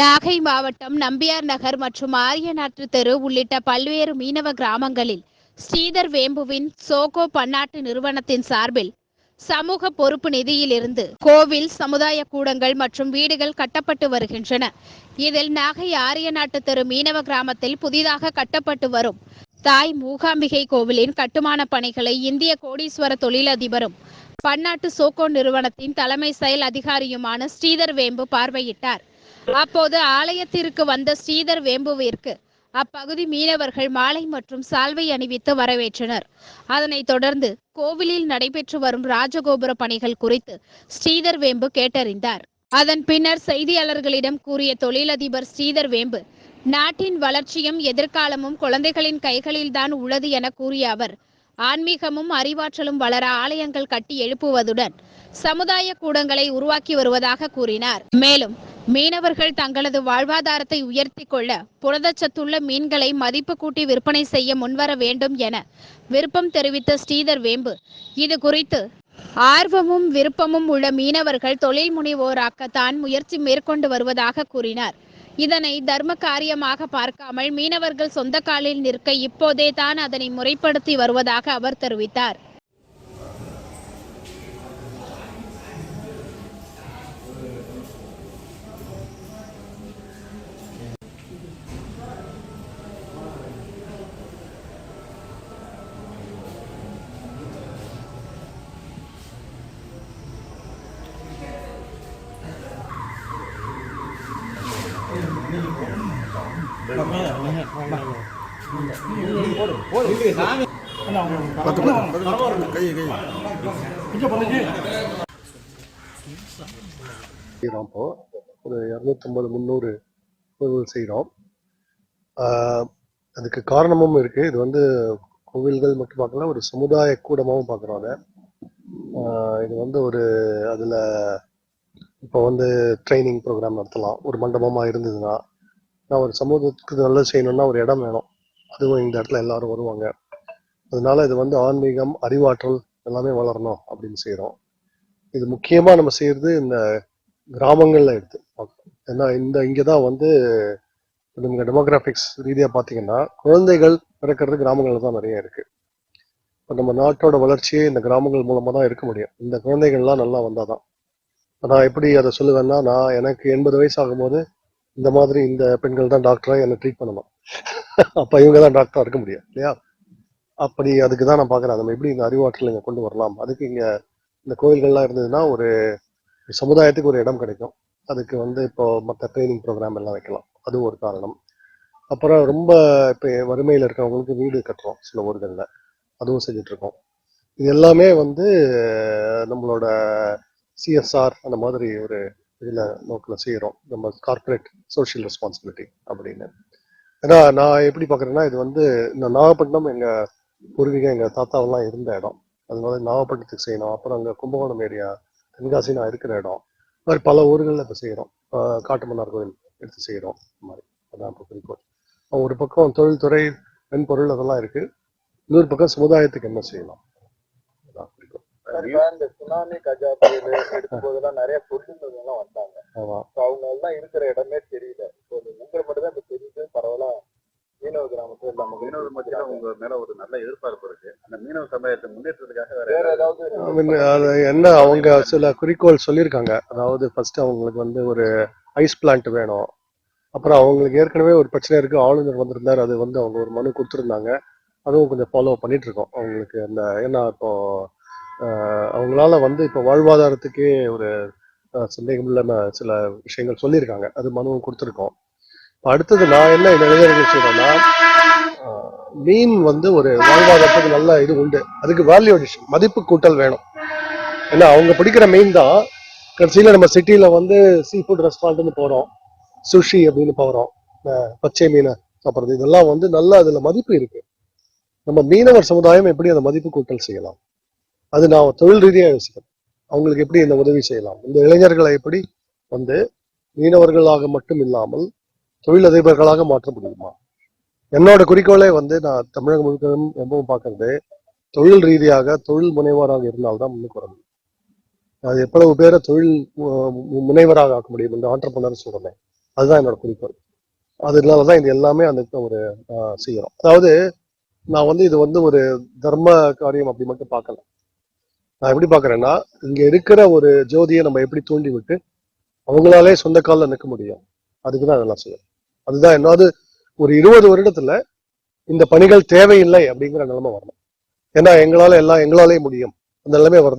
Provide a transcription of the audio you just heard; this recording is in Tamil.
நாகை மாவட்டம் நம்பியார் நகர் மற்றும் ஆரியநாற்று தெரு உள்ளிட்ட பல்வேறு மீனவ கிராமங்களில் ஸ்ரீதர் வேம்புவின் சோகோ பன்னாட்டு நிறுவனத்தின் சார்பில் சமூக பொறுப்பு நிதியிலிருந்து கோவில் சமுதாய கூடங்கள் மற்றும் வீடுகள் கட்டப்பட்டு வருகின்றன. இதில் நாகை ஆரியநாட்டு தெரு மீனவ கிராமத்தில் புதிதாக கட்டப்பட்டு வரும் தாய் மூகாம்பிகை கோவிலின் கட்டுமான பணிகளை இந்திய கோடீஸ்வர தொழிலதிபரும் பன்னாட்டு சோகோ நிறுவனத்தின் தலைமை செயல் அதிகாரியுமான ஸ்ரீதர் வேம்பு பார்வையிட்டார். அப்போது ஆலயத்திற்கு வந்த ஸ்ரீதர் வேம்புவிற்கு அப்பகுதி மீனவர்கள் மாலை மற்றும் சால்வை அணிவித்து வரவேற்றனர். அதனைத் தொடர்ந்து கோவிலில் நடைபெற்று வரும் ராஜகோபுர பணிகள் குறித்து ஸ்ரீதர் வேம்பு கேட்டறிந்தார். அதன் பின்னர் செய்தியாளர்களிடம் கூறிய தொழிலதிபர் ஸ்ரீதர் வேம்பு நாட்டின் வளர்ச்சியும் எதிர்காலமும் குழந்தைகளின் கைகளில்தான் உள்ளது என கூறிய அவர் ஆன்மீகமும் அறிவாற்றலும் வளர ஆலயங்கள் கட்டி எழுப்புவதுடன் சமுதாய கூடங்களை உருவாக்கி வருவதாக கூறினார். மேலும் மீனவர்கள் தங்களது வாழ்வாதாரத்தை உயர்த்தி கொள்ள புரதச்சத்துள்ள மீன்களை மதிப்பு கூட்டி விற்பனை செய்ய முன்வர வேண்டும் என விருப்பம் தெரிவித்த ஸ்ரீதர் வேம்பு. இது குறித்து ஆர்வமும் விருப்பமும் உள்ள மீனவர்கள் தொழில் முனைவோராக்க தான் முயற்சி மேற்கொண்டு வருவதாக கூறினார். இதனை தர்ம காரியமாக பார்க்காமல் மீனவர்கள் சொந்த காலில் நிற்க இப்போதே தான் அதனை முறைப்படுத்தி வருவதாக அவர் தெரிவித்தார். பத்து கை கை செய்கிறோம் இப்போ ஒரு இரநூத்தம்பது முந்நூறு கோவில் செய்கிறோம் அதுக்கு காரணமும் இருக்குது இது வந்து கோவில்கள் மட்டும் பார்க்கல ஒரு சமுதாய கூடமாகவும் பார்க்குறோம் அதை. இது வந்து ஒரு அதில் இப்போ வந்து ட்ரைனிங் ப்ரோக்ராம் நடத்தலாம். ஒரு மண்டபமாக இருந்ததுன்னா நான் ஒரு சமூகத்துக்கு நல்லது செய்யணும்னா ஒரு இடம் வேணும். அதுவும் இந்த இடத்துல எல்லாரும் வருவாங்க. அதனால இது வந்து ஆன்மீகம் அறிவாற்றல் எல்லாமே வளரணும் அப்படின்னு செய்கிறோம் இது முக்கியமாக நம்ம செய்கிறது இந்த கிராமங்களில் எடுத்து பார்க்கணும். ஏன்னா இந்த இங்கே தான் வந்து நீங்கள் டெமோகிராஃபிக்ஸ் ரீதியாக பார்த்தீங்கன்னா குழந்தைகள் பிறக்கிறது கிராமங்களில் தான் நிறைய இருக்குது இப்போ நம்ம நாட்டோட வளர்ச்சியே இந்த கிராமங்கள் மூலமாக தான் இருக்க முடியும். இந்த குழந்தைகள்லாம் நல்லா வந்தால் தான் நான் எப்படி அதை சொல்லுவேன்னா நான் எனக்கு எண்பது வயசு ஆகும்போது இந்த மாதிரி இந்த பெண்கள் தான் டாக்டராக என்னை ட்ரீட் பண்ணணும். அப்போ இவங்க தான் டாக்டராக இருக்க முடியும் இல்லையா? அப்படி அதுக்கு தான் நான் பார்க்குறேன். நம்ம எப்படி இந்த அறிவாற்றல் இங்கே கொண்டு வரலாம்? அதுக்கு இங்கே இந்த கோயில்கள்லாம் இருந்ததுன்னா ஒரு சமுதாயத்துக்கு ஒரு இடம் கிடைக்கும். அதுக்கு வந்து இப்போ மற்ற ட்ரைனிங் ப்ரோக்ராம் எல்லாம் வைக்கலாம். அதுவும் ஒரு காரணம். அப்புறம் ரொம்ப இப்போ வறுமையில் இருக்கிறவங்களுக்கு வீடு கட்டுறோம் சில ஊர்களில். அதுவும் செஞ்சுட்டு இருக்கோம். இது எல்லாமே வந்து நம்மளோட சிஎஸ்ஆர் அந்த மாதிரி ஒரு இதில் நோக்கில் செய்கிறோம் நம்ம கார்ப்பரேட் சோஷியல் ரெஸ்பான்சிபிலிட்டி அப்படின்னு. ஏன்னா நான் எப்படி பார்க்குறேன்னா இது வந்து இந்த நாகப்பட்டினம் எங்கள் பூர்வீகம் எங்கள் தாத்தாவெல்லாம் இருந்த இடம். அதனால நாகப்பட்டினத்துக்கு செய்யணும். அப்புறம் அங்கே கும்பகோணம் ஏரியா தென்காசி நான் இருக்கிற இடம். இந்த மாதிரி பல ஊர்களில் இப்போ செய்கிறோம் காட்டுமன்னார் கோயில் எடுத்து செய்கிறோம் இந்த மாதிரி. அதான் இப்போ குறிக்கோள். ஒரு பக்கம் தொழில்துறை மென்பொருள் அதெல்லாம் இருக்குது இன்னொரு பக்கம் சமுதாயத்துக்கு என்ன செய்யலாம்? இந்த சுனாமி கஜா புயல் எடுக்கும் போதெல்லாம் நிறைய எல்லாம் வந்தாங்க. அவங்க எல்லாம் இருக்கிற இடமே தெரியல. இப்போ உங்களை மட்டும் தான் இப்ப தெரியுது பரவாயில்ல. மீனவ கிராமத்துல இல்லாம மீனவ மத்தியில உங்க மேல ஒரு நல்ல எதிர்பார்ப்பு இருக்கு. அந்த மீனவ சமுதாயத்தை முன்னேற்றத்துக்காக வேற வேற ஏதாவது என்ன அவங்க சில குறிக்கோள் சொல்லியிருக்காங்க. அதாவது ஃபர்ஸ்ட் அவங்களுக்கு வந்து ஒரு ஐஸ் பிளான்ட் வேணும். அப்புறம் அவங்களுக்கு ஏற்கனவே ஒரு பிரச்சனை இருக்கு. ஆளுநர் வந்திருந்தார் அது வந்து அவங்க ஒரு மனு கொடுத்துருந்தாங்க. அதுவும் கொஞ்சம் ஃபாலோ பண்ணிட்டு இருக்கோம். அவங்களுக்கு அந்த ஏன்னா இப்போ அவங்களால வந்து இப்போ வாழ்வாதாரத்துக்கே ஒரு சந்தேகம் இல்லாம சில விஷயங்கள் சொல்லியிருக்காங்க. அது மனுவும் கொடுத்துருக்கோம். இப்போ அடுத்தது நான் என்ன இந்த இளைஞர்கள் செய்யறேன்னா மீன் வந்து ஒரு வாழ்வாதாரத்துக்கு நல்ல இது உண்டு. அதுக்கு வேல்யூ அடிஷன் மதிப்பு கூட்டல் வேணும். ஏன்னா அவங்க பிடிக்கிற மீன் தான் கடைசியில் நம்ம சிட்டியில் வந்து சீ ஃபுட் ரெஸ்டாரண்ட்னு போகிறோம் சுஷி அப்படின்னு போகிறோம் பச்சை மீனை சாப்பிட்றது. இதெல்லாம் வந்து நல்ல அதில் மதிப்பு இருக்கு. நம்ம மீனவர் சமுதாயம் எப்படி அந்த மதிப்பு கூட்டல் செய்யலாம்? அது நான் தொழில் ரீதியாக யோசிக்கிறேன். அவங்களுக்கு எப்படி இந்த உதவி செய்யலாம்? இந்த இளைஞர்களை எப்படி வந்து மீனவர்களாக மட்டும் இல்லாமல் தொழிலதிபர்களாக மாற்ற முடியுமா? என்னோட குறிக்கோளே வந்து நான் தமிழகம் முழுக்க எப்பவும் பார்க்கறது தொழில் ரீதியாக தொழில் முனைவராக இருந்தால்தான் முன்னுக்கு வர முடியும். அது எவ்வளவு பேரை தொழில் முனைவராக ஆக்க முடியும் இந்த ஆண்டர்பனர் சொல்றேன் அதுதான் என்னோட குறிக்கோள். அதனால தான் இது எல்லாமே அந்த ஒரு செய்யறோம். அதாவது நான் வந்து இது வந்து ஒரு தர்ம காரியம் அப்படி மட்டும் பார்க்கல. நான் எப்படி பார்க்குறேன்னா இங்க இருக்கிற ஒரு ஜோதியை நம்ம எப்படி தூண்டி விட்டு அவங்களாலே சொந்த காலில் நிற்க முடியும். அதுக்கு தான் அதெல்லாம் செய்யணும் அதுதான் என்னது ஒரு இருபது வருடத்துல இந்த பணிகள் தேவையில்லை அப்படிங்கிற நிலைமை வரணும். ஏன்னா எங்களால எல்லாம் எங்களாலே முடியும். அந்த நிலைமை வருதா